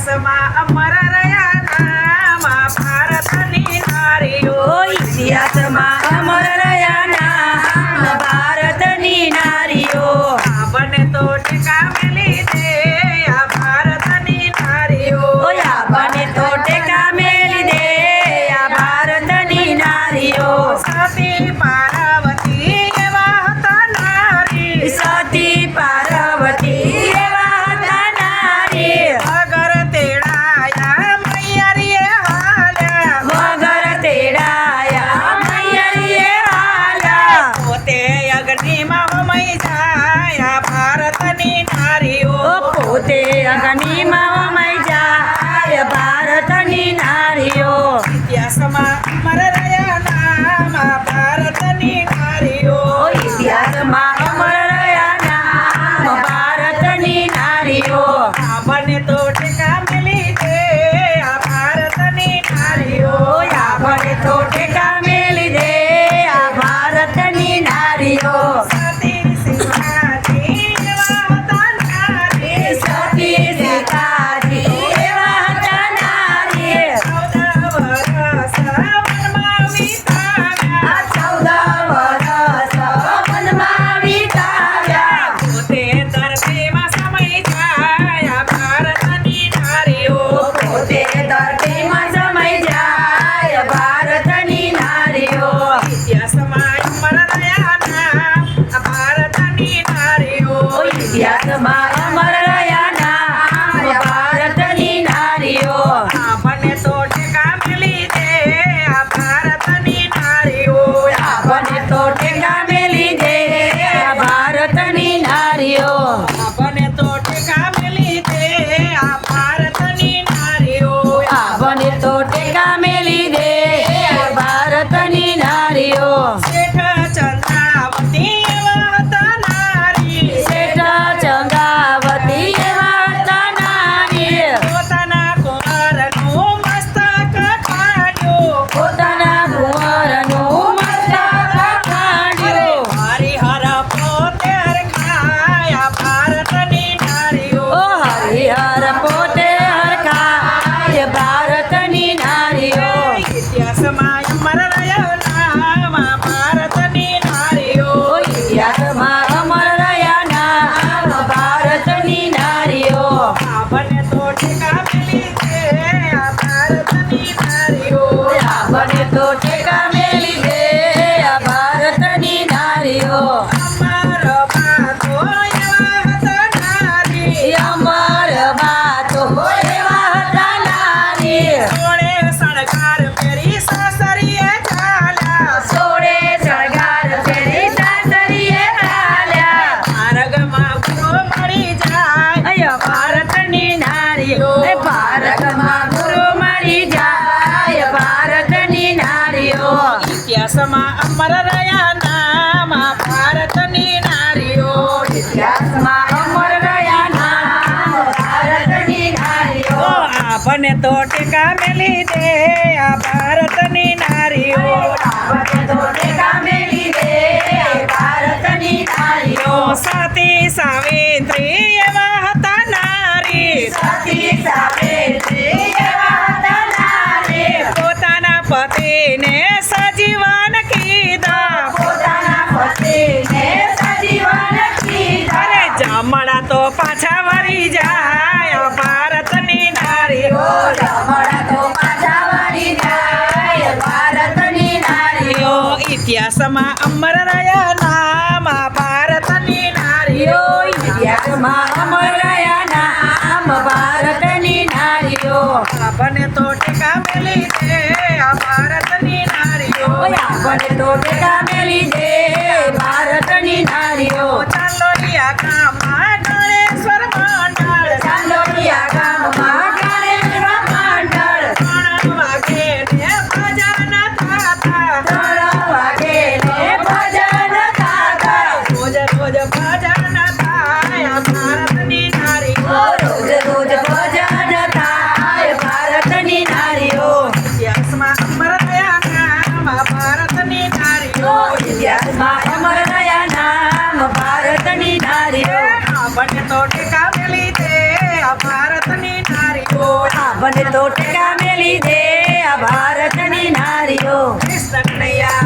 ઇતિહાસમાં અમર રહ્યા નામ ભારતની નારીઓ ઇતિહાસમાં અમર ભારતની નારીઓ. આપણને તો ટેકા મળી છે. આ ભારતની નારીઓ. આપણને તો ટેકા ઇતિહાસમાં અમર ભારતની નારીઓ અમર રહ્યા નામ. ભારતની નારીઓ. આપને તો ટેકા મેલી દે. આ ભારતની નારીઓ. આપને તો સાતી સાવિત્રી એવા હમણાં તો પાછા વળી જાય ભારતની નારી ઓ હમણાં તો પાછા વળી જાય ભારતની નારીઓ ઇતિહાસમાં અમર રહ્યા નામ ભારતની નારીઓ ઇતિહાસમાં અમર રહ્યા નામ ભારતની નારીઓ આપણને તો ટેકા મેલી છે ભારતની મને તો ભેગા મેલી ભારતની નારીઓ ચાંદોલિયા मन तो टका मिली दे भारत नी नारियो। कृष्ण कन्हैया।